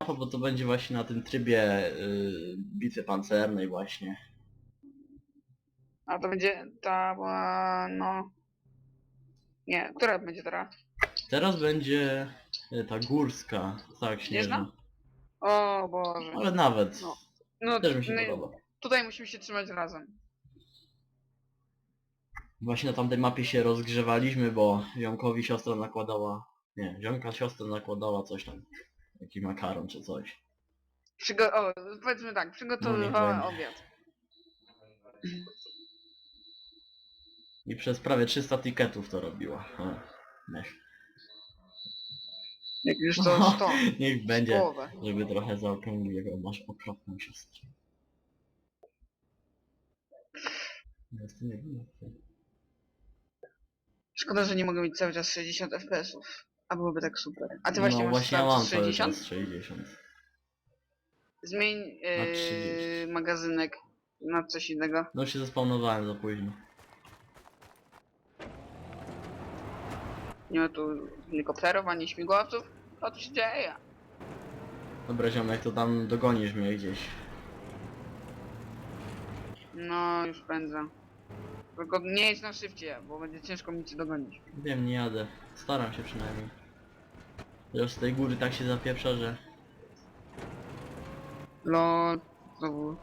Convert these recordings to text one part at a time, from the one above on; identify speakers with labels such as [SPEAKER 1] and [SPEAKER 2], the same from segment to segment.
[SPEAKER 1] mapa, bo to będzie właśnie na tym trybie bitwy pancernej właśnie.
[SPEAKER 2] A to będzie ta, była, no... Nie, która będzie teraz?
[SPEAKER 1] Teraz będzie y, ta górska, tak,
[SPEAKER 2] Śnieżna? O Boże.
[SPEAKER 1] Ale nawet,
[SPEAKER 2] No. No,
[SPEAKER 1] też mi się
[SPEAKER 2] my-
[SPEAKER 1] podoba.
[SPEAKER 2] tutaj musimy się trzymać razem.
[SPEAKER 1] Właśnie na tamtej mapie się rozgrzewaliśmy, bo ziomkowi siostra nakładała... Nie, ziomka siostra nakładała coś tam. Jakiś makaron czy coś.
[SPEAKER 2] Przygo o, powiedzmy tak, przygotowywała
[SPEAKER 1] będzie.
[SPEAKER 2] obiad.
[SPEAKER 1] I przez prawie 300 tiketów to robiła. O, niech,
[SPEAKER 2] Jak już to 100,
[SPEAKER 1] niech będzie,
[SPEAKER 2] połowę.
[SPEAKER 1] żeby trochę zaokrąglił jego masz okropną siostrę. Jest to nie wiem.
[SPEAKER 2] Szkoda, że nie mogę mieć cały czas 60 FPS-ów. A byłoby tak super. A ty właśnie
[SPEAKER 1] no
[SPEAKER 2] masz
[SPEAKER 1] właśnie ja mam
[SPEAKER 2] czas
[SPEAKER 1] cały
[SPEAKER 2] 60?
[SPEAKER 1] czas 60.
[SPEAKER 2] Zmień
[SPEAKER 1] Na
[SPEAKER 2] yy,
[SPEAKER 1] 30.
[SPEAKER 2] magazynek na coś innego.
[SPEAKER 1] No się zespawnowałem za późno.
[SPEAKER 2] Nie ma tu helikopterów ani śmigłowców. Co tu się dzieje?
[SPEAKER 1] Dobra ziomek, to tam dogonisz mnie gdzieś.
[SPEAKER 2] No, już pędzę. Tylko nie jedź na szybcie, bo będzie ciężko mi cię dogonić.
[SPEAKER 1] Wiem, nie jadę. Staram się przynajmniej. Chociaż z tej góry tak się zapieprza, że...
[SPEAKER 2] Lol, znowu.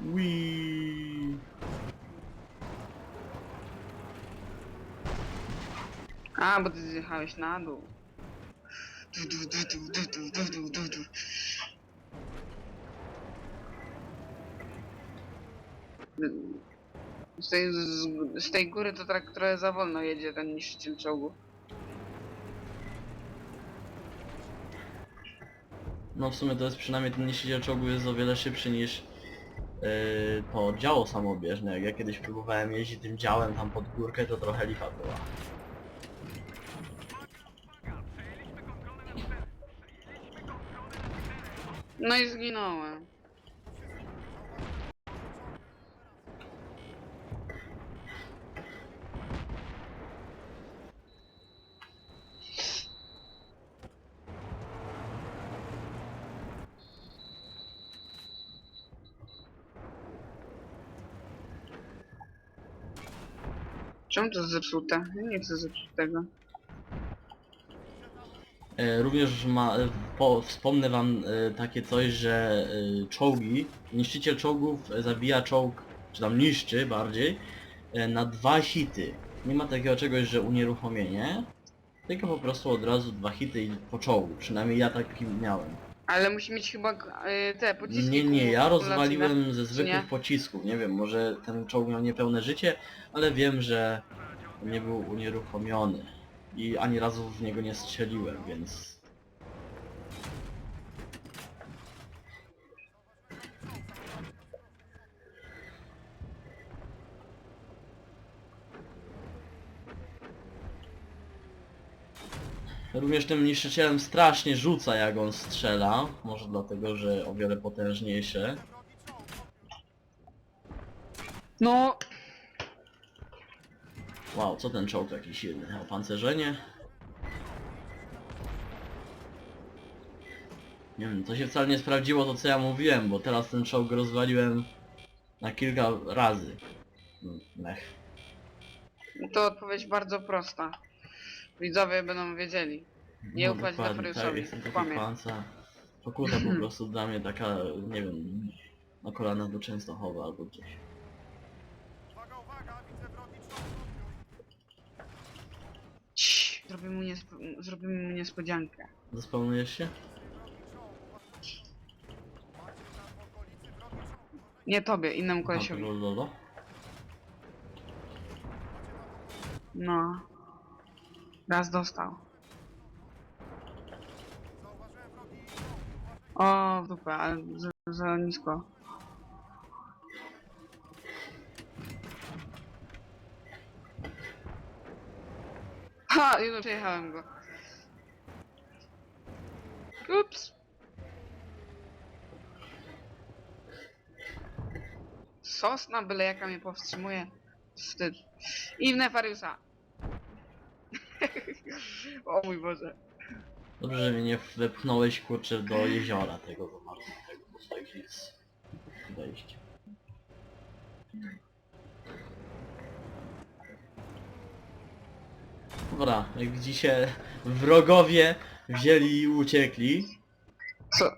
[SPEAKER 1] Wii.
[SPEAKER 2] A, bo ty zjechałeś na dół. Du, du, du, du, du, du, du, du, du. Z tej, z, z tej góry to tak trochę za wolno jedzie ten niszczyciel czołgu.
[SPEAKER 1] No w sumie to jest przynajmniej ten niszczyciel czołgu jest o wiele szybszy niż yy, to działo samobieżne. Jak ja kiedyś próbowałem jeździć tym działem tam pod górkę, to trochę licha była.
[SPEAKER 2] No i zginąłem. Czemu to zepsute? Ja nie chcę zepsutego.
[SPEAKER 1] E, Również ma, e, po, wspomnę wam e, takie coś, że e, czołgi, niszczyciel czołgów e, zabija czołg, czy tam niszczy bardziej, e, na dwa hity. Nie ma takiego czegoś, że unieruchomienie, tylko po prostu od razu dwa hity i po czołgu. Przynajmniej ja taki miałem.
[SPEAKER 2] Ale musi mieć chyba y, te pociski
[SPEAKER 1] Nie, nie, ja
[SPEAKER 2] kumulacyjne.
[SPEAKER 1] rozwaliłem ze
[SPEAKER 2] nie?
[SPEAKER 1] zwykłych pocisków. Nie wiem, może ten czołg miał niepełne życie, ale wiem, że nie był unieruchomiony. I ani razu w niego nie strzeliłem, więc... Również tym niszczycielem strasznie rzuca jak on strzela. Może dlatego, że o wiele potężniejsze.
[SPEAKER 2] No,
[SPEAKER 1] Wow, co ten czołg taki silny? Opancerzenie? Nie wiem, to się wcale nie sprawdziło to co ja mówiłem, bo teraz ten czołg rozwaliłem na kilka razy. Mech.
[SPEAKER 2] to odpowiedź bardzo prosta. Widzowie będą wiedzieli. Nie ufać
[SPEAKER 1] dokładnie, Tak, jestem taki
[SPEAKER 2] kłamie.
[SPEAKER 1] panca. Pokuta po prostu dla mnie taka, nie wiem, na kolanach do Częstochowa albo gdzieś.
[SPEAKER 3] Uwaga, uwaga, widzę
[SPEAKER 2] Zrobimy mu, zrobimy mu niespodziankę.
[SPEAKER 1] Zaspełnujesz się?
[SPEAKER 2] Nie tobie, innemu kolesiowi.
[SPEAKER 1] lolo.
[SPEAKER 2] No. Raz dostał. O, w dupę, ale za, za nisko. Ha! Już przejechałem go. Ups. Sosna byle jaka mnie powstrzymuje. Wstyd. I w Nefariusa. O mój Boże.
[SPEAKER 1] Dobrze, że mnie nie wepchnąłeś kurczę do jeziora tego zamartego, bo tak jest wejście. Dobra, jak widzicie, wrogowie wzięli i uciekli.
[SPEAKER 2] Co?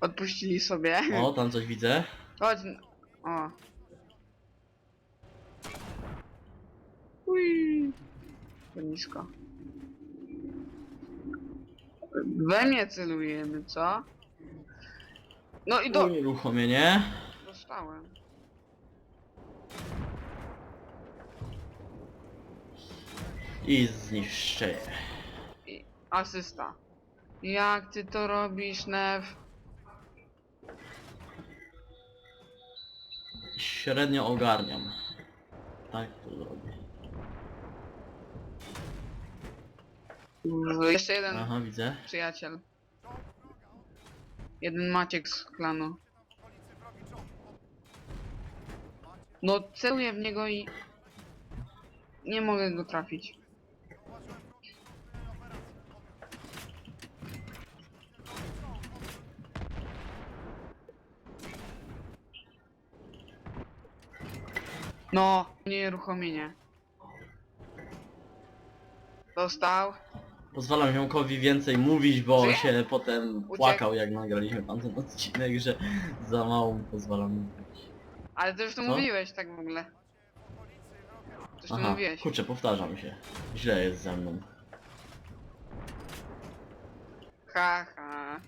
[SPEAKER 2] Odpuścili sobie.
[SPEAKER 1] O, tam coś widzę.
[SPEAKER 2] Chodź. O. Ui. To nisko. We mnie celujemy, co? No i do...
[SPEAKER 1] Uruchomienie.
[SPEAKER 2] Dostałem.
[SPEAKER 1] I zniszczenie.
[SPEAKER 2] I asysta. Jak ty to robisz, Nev?
[SPEAKER 1] Średnio ogarniam. Tak to zrobię.
[SPEAKER 2] Jeszcze jeden
[SPEAKER 1] Aha, widzę.
[SPEAKER 2] przyjaciel. Jeden Maciek z klanu. No celuję w niego i... Nie mogę go trafić. No, nieruchomienie. Dostał.
[SPEAKER 1] Pozwalam ziomkowi więcej mówić, bo
[SPEAKER 2] Żyje?
[SPEAKER 1] się potem płakał jak nagraliśmy tamten odcinek, że za mało mu pozwalam mówić.
[SPEAKER 2] Ale to już to
[SPEAKER 1] Co?
[SPEAKER 2] mówiłeś tak w ogóle. Coś tu
[SPEAKER 1] Aha,
[SPEAKER 2] mówiłeś.
[SPEAKER 1] kurczę, powtarzam się. Źle jest ze mną.
[SPEAKER 2] Ha, ha.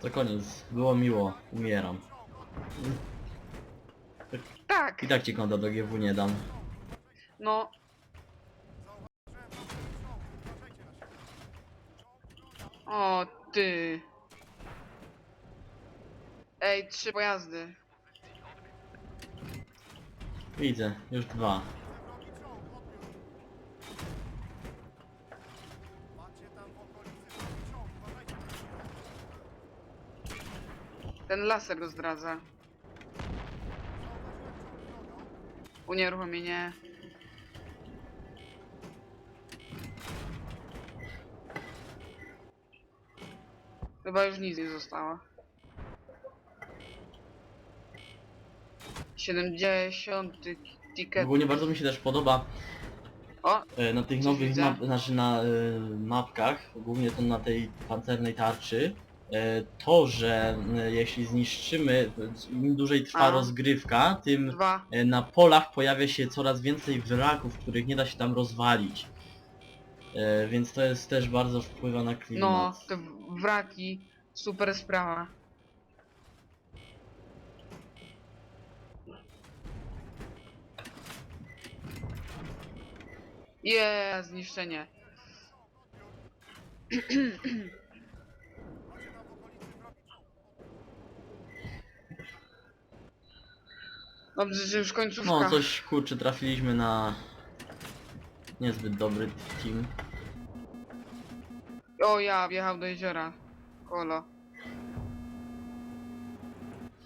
[SPEAKER 1] To koniec. Było miło. Umieram.
[SPEAKER 2] Tak,
[SPEAKER 1] I tak ci konta do GW nie dam.
[SPEAKER 2] no. O, ty. Ej, trzy pojazdy.
[SPEAKER 1] Widzę, już dwa.
[SPEAKER 2] Ten laser go zdradza. Unieruchomienie. Chyba już nic nie zostało. 70 ticket.
[SPEAKER 1] Ogólnie bardzo mi się też podoba
[SPEAKER 2] O,
[SPEAKER 1] e, na tych
[SPEAKER 2] Coś
[SPEAKER 1] nowych
[SPEAKER 2] widzę.
[SPEAKER 1] map, znaczy na e, mapkach, głównie to na tej pancernej tarczy, e, to, że e, jeśli zniszczymy, im dłużej trwa
[SPEAKER 2] A.
[SPEAKER 1] rozgrywka, tym
[SPEAKER 2] dwa.
[SPEAKER 1] e, na polach pojawia się coraz więcej wraków, których nie da się tam rozwalić. E, więc to jest też bardzo wpływa na
[SPEAKER 2] No,
[SPEAKER 1] klimat.
[SPEAKER 2] te w- wraki. Super sprawa. Je, zniszczenie. Dobrze, że już końcówka.
[SPEAKER 1] No coś kurczę trafiliśmy na niezbyt dobry team.
[SPEAKER 2] O ja, wjechał do jeziora. Kolo.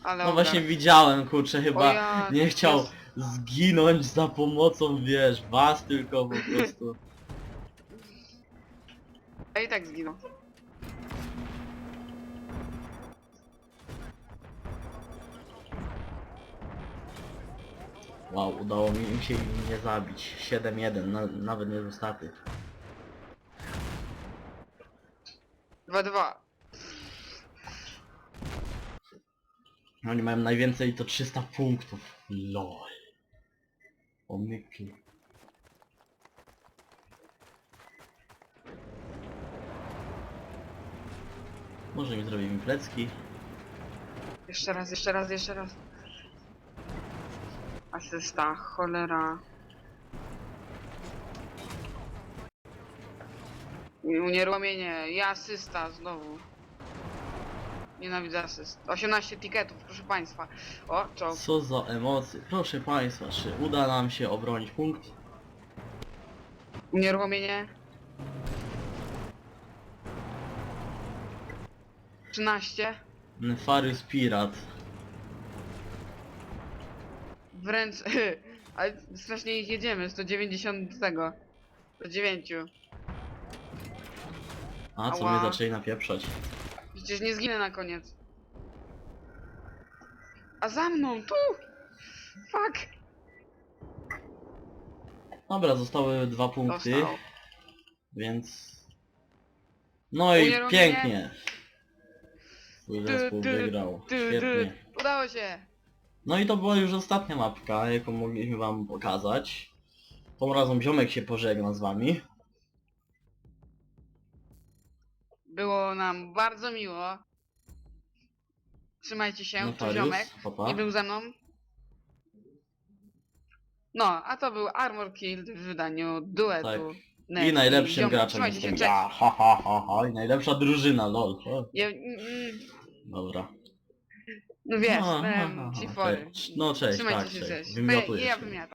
[SPEAKER 2] Ale
[SPEAKER 1] No
[SPEAKER 2] ogar.
[SPEAKER 1] właśnie widziałem kurczę
[SPEAKER 2] O
[SPEAKER 1] chyba
[SPEAKER 2] ja,
[SPEAKER 1] nie chciał
[SPEAKER 2] jest-
[SPEAKER 1] zginąć za pomocą wiesz was tylko po prostu.
[SPEAKER 2] A i tak zginął.
[SPEAKER 1] Wow, udało mi się ich nie zabić. 7-1, na, nawet nie zostaty.
[SPEAKER 2] 2-2.
[SPEAKER 1] Oni mają najwięcej to 300 punktów. LOL. Omyki. Może mi zrobimy plecki.
[SPEAKER 2] Jeszcze raz, jeszcze raz, jeszcze raz. Asysta, cholera. Unieruchomienie, i asysta znowu. Nienawidzę asyst. 18 tiketów, proszę państwa. O, czołg.
[SPEAKER 1] Co za emocje. Proszę Państwa, czy uda nam się obronić punkt?
[SPEAKER 2] Unieruchomienie. 13.
[SPEAKER 1] Nefarius Pirat.
[SPEAKER 2] Wręcz... Ale strasznie ich jedziemy, 190 tego. Do 9.
[SPEAKER 1] A, co
[SPEAKER 2] Ała.
[SPEAKER 1] mnie zaczęli napieprzać.
[SPEAKER 2] Przecież nie zginę na koniec. A za mną, tu! Fuck!
[SPEAKER 1] Dobra, zostały dwa punkty,
[SPEAKER 2] Dostał.
[SPEAKER 1] więc... No i
[SPEAKER 2] Unieruchomienie.
[SPEAKER 1] pięknie. Twój zespół
[SPEAKER 2] ty,
[SPEAKER 1] wygrał.
[SPEAKER 2] Ty,
[SPEAKER 1] Świetnie.
[SPEAKER 2] Udało się!
[SPEAKER 1] No i to była już ostatnia mapka, jaką mogliśmy wam pokazać. Tą razem ziomek się pożegna z wami.
[SPEAKER 2] Było nam bardzo miło. Trzymajcie się, to ziomek.
[SPEAKER 1] papa.
[SPEAKER 2] I był ze mną. No, a to był Armor Kill w wydaniu duetu.
[SPEAKER 1] Tak.
[SPEAKER 2] Nef
[SPEAKER 1] I najlepszym
[SPEAKER 2] ziomek.
[SPEAKER 1] graczem
[SPEAKER 2] Trzymajcie
[SPEAKER 1] jestem
[SPEAKER 2] się, cześć.
[SPEAKER 1] ja, ha ha ha ha, i najlepsza drużyna, lol. O,
[SPEAKER 2] Ja, mm, mm,
[SPEAKER 1] Dobra.
[SPEAKER 2] No wiesz,
[SPEAKER 1] Ha, ha,
[SPEAKER 2] em,
[SPEAKER 1] ha, ha,
[SPEAKER 2] cifory.
[SPEAKER 1] cześć. No cześć,
[SPEAKER 2] Trzymajcie
[SPEAKER 1] tak,
[SPEAKER 2] się,
[SPEAKER 1] cześć.
[SPEAKER 2] cześć.
[SPEAKER 1] Wymiotuję
[SPEAKER 2] Ja
[SPEAKER 1] się.
[SPEAKER 2] wymiatam.